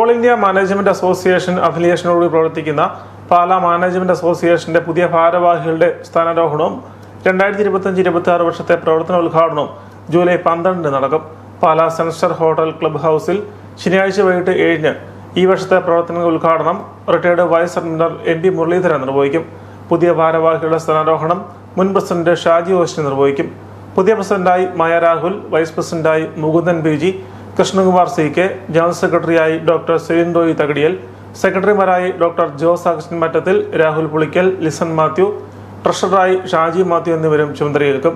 All India management association അഫിലിയേഷനോടുകൂടി പ്രവർത്തിക്കുന്ന Pala management അസോസിയേഷന്റെ പുതിയ ഭാരവാഹികളുടെ സ്ഥാനാരോഹണവും രണ്ടായിരത്തി ഇരുപത്തഞ്ച് ഇരുപത്തി ആറ് വർഷത്തെ പ്രവർത്തന ഉദ്ഘാടനവും ജൂലൈ പന്ത്രണ്ടിന് നടക്കും. പാലാ സെൻസ്റ്റർ ഹോട്ടൽ ക്ലബ് ഹൗസിൽ ശനിയാഴ്ച വൈകിട്ട് ഏഴിന് ഈ വർഷത്തെ പ്രവർത്തന ഉദ്ഘാടനം retired vice admiral N P Muraleedharan നിർവഹിക്കും. പുതിയ ഭാരവാഹികളുടെ സ്ഥാനാരോഹണം മുൻ പ്രസിഡന്റ് ഷാജി ഓസ്റ്റിൻ നിർവഹിക്കും. പുതിയ പ്രസിഡന്റായി മായ രാഹുൽ വൈസ് പ്രസിഡന്റായി Mukundan B G Krishnakumar C K general സെക്രട്ടറിയായി ഡോക്ടർ റോയി തകടിയൽ സെക്രട്ടറിമാരായി doctor Jose Augustine Mattathil Rahul Pulickal listen Mathew ട്രഷററായി ഷാജി മാത്യു എന്നിവരും ചുമതലയേൽക്കും.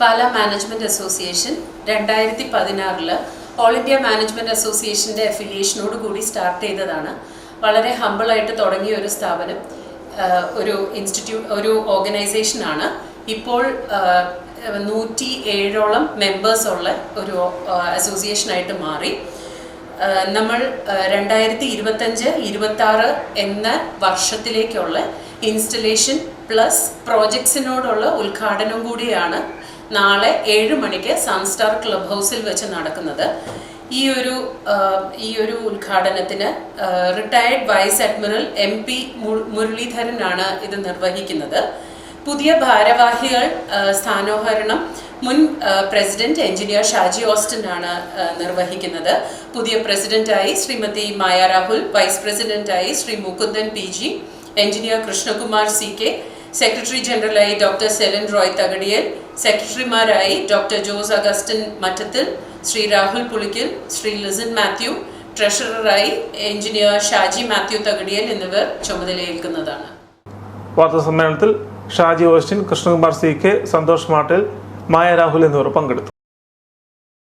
പാല മാനേജ്മെന്റ് അസോസിയേഷൻ രണ്ടായിരത്തി പതിനാറിൽ ഓൾ ഇന്ത്യ മാനേജ്മെന്റ് അസോസിയേഷന്റെ അഫിലിയേഷനോട് കൂടി സ്റ്റാർട്ട് ചെയ്തതാണ്. വളരെ ഹമ്പിളായിട്ട് തുടങ്ങിയ ഒരു സ്ഥാപനം ഒരു ഇൻസ്റ്റിറ്റ്യൂട്ട് ഒരു ഓർഗനൈസേഷനാണ് ഇപ്പോൾ നൂറ്റി ഏഴോളം മെമ്പേഴ്സ് ഉള്ള ഒരു അസോസിയേഷനായിട്ട് മാറി. നമ്മൾ രണ്ടായിരത്തി ഇരുപത്തഞ്ച് ഇരുപത്തി ആറ് എന്ന വർഷത്തിലേക്കുള്ള ഇൻസ്റ്റലേഷൻ പ്ലസ് പ്രോജക്ട്സിനോടുള്ള ഉദ്ഘാടനം കൂടിയാണ് നാളെ ഏഴ് മണിക്ക് സൺസ്റ്റാർ ക്ലബ് ഹൗസിൽ വെച്ച് നടക്കുന്നത്. ഈ ഒരു ഈ ഒരു ഉദ്ഘാടനത്തിന് retired vice admiral M P മുരളീധരനാണ് ഇത് നിർവഹിക്കുന്നത്. പുതിയ ഭാരവാഹികൾ സ്ഥാനോഹരണം. മുൻ പ്രസിഡന്റ് എഞ്ചിനീയർ ഷാജി ഓസ്റ്റിൻ ആണ് നിർവഹിക്കുന്നത്. പുതിയ പ്രസിഡന്റായി ശ്രീമതി മായ രാഹുൽ വൈസ് പ്രസിഡന്റായി Shri Mukundan P G engineer Krishnakumar C K secretary ജനറലായി doctor saline Roy Thakadiyil സെക്രട്ടറിമാരായി ഡോക്ടർ ജോസ് അഗസ്റ്റിൻ മറ്റത്തിൽ ശ്രീ രാഹുൽ പുളിക്കൽ ശ്രീ ലിസിൻ മാത്യു ട്രഷററായി എഞ്ചിനീയർ ഷാജി മാത്യു തകടിയൽ എന്നിവർ ചുമതലയേൽക്കുന്നതാണ്. വാർത്താ സമ്മേളനത്തിൽ ഷാജി ഓസ്റ്റിൻ കൃഷ്ണകുമാർ സി കെ സന്തോഷ് മാട്ടിൽ മായ രാഹുൽ എന്നിവർ പങ്കെടുത്തു.